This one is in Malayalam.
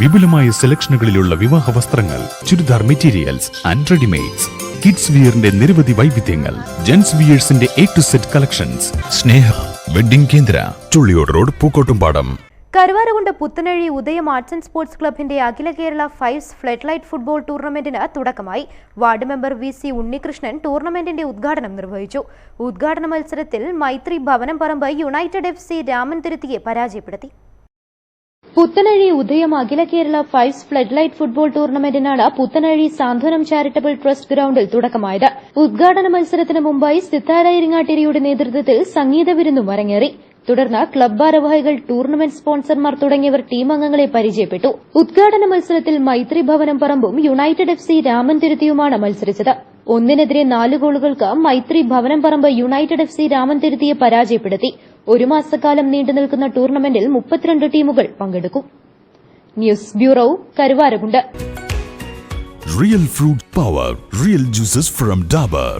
വിപുലമായ സെലക്ഷനുകളിലുള്ള വിവാഹ വസ്ത്രങ്ങൾ churidar materials and readymades kids വിയറിന്റെ നിരവധി വൈവിധ്യങ്ങൾ gents വിയേഴ്സിന്റെ A to Z collections Sneha wedding കേന്ദ്ര Chulliyode road Pookkottumpadam. Karuvarakundu Puthanazhi Udayam arts and sports ക്ലബിന്റെ അഖില Kerala fives flood light football ടൂർണമെന്റിന് തുടക്കമായി ward member V C Unnikrishnan ടൂർണമെന്റിന്റെ ഉദ്ഘാടനം നിർവഹിച്ചു. ഉദ്ഘാടന മത്സരത്തിൽ Maithri Bhavanam Paramba united F C Raman തിരുത്തിയെ പരാജയപ്പെടുത്തി. പുത്തനഴി ഉദയം അഖില Kerala fives flood light football ടൂർണമെന്റിനാണ് Puthanazhi Santhwanam charitable trust ഗ്രൌണ്ടിൽ തുടക്കമായത്. ഉദ്ഘാടന മത്സരത്തിന് മുമ്പായി സിത്താര ഇരിങ്ങാട്ടിരിയുടെ നേതൃത്വത്തിൽ സംഗീത വിരുന്നും അരങ്ങേറി. തുടർന്ന് ക്ലബ് ഭാരവാഹികൾ ടൂർണമെന്റ് സ്പോൺസർമാർ തുടങ്ങിയവർ ടീം അംഗങ്ങളെ പരിചയപ്പെട്ടു. ഉദ്ഘാടന മത്സരത്തിൽ മൈത്രി ഭവനം പറമ്പും യുണൈറ്റഡ് എഫ് സി രാമൻ തിരുത്തിയുമാണ് മത്സരിച്ചത്. ഒന്നിനെതിരെ നാല് ഗോളുകൾക്ക് Maithri Bhavanam Paramba united F C Raman തിരുത്തിയെ പരാജയപ്പെടുത്തി. ഒരു മാസക്കാലം നീണ്ടു നിൽക്കുന്ന ടൂർണമെന്റിൽ മുപ്പത്തിരണ്ട് ടീമുകൾ പങ്കെടുക്കും. News bureau Karuvarakundu. Real fruit power real juices from Dabur